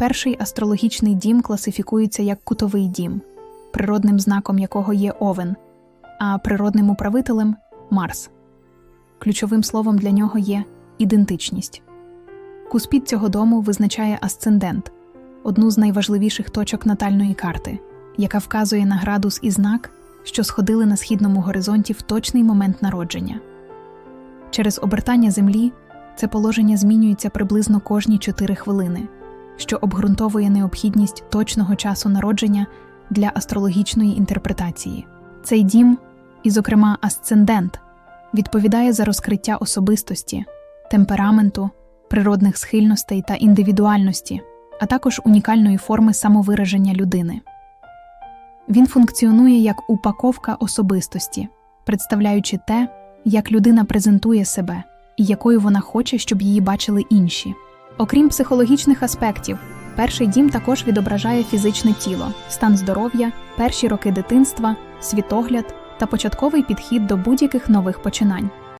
Перший астрологічний дім класифікується як кутовий дім, природним знаком якого є овен, а природним управителем Марс. Ключовим словом для нього є ідентичність. Куспід цього дому визначає асцендент, одну з найважливіших точок натальної карти, яка вказує на градус і знак, що сходили на східному горизонті в точний момент народження. Через обертання Землі це положення змінюється приблизно кожні 4 хвилини, що обґрунтовує необхідність точного часу народження для астрологічної інтерпретації. Цей дім, і, зокрема, асцендент, відповідає за розкриття особистості, темпераменту, природних схильностей та індивідуальності, а також унікальної форми самовираження людини. Він функціонує як упаковка особистості, представляючи те, як людина презентує себе і якою вона хоче, щоб її бачили інші. Окрім психологічних аспектів, перший дім також відображає фізичне тіло, стан здоров'я, перші роки дитинства, світогляд та початковий підхід до будь-яких нових починань.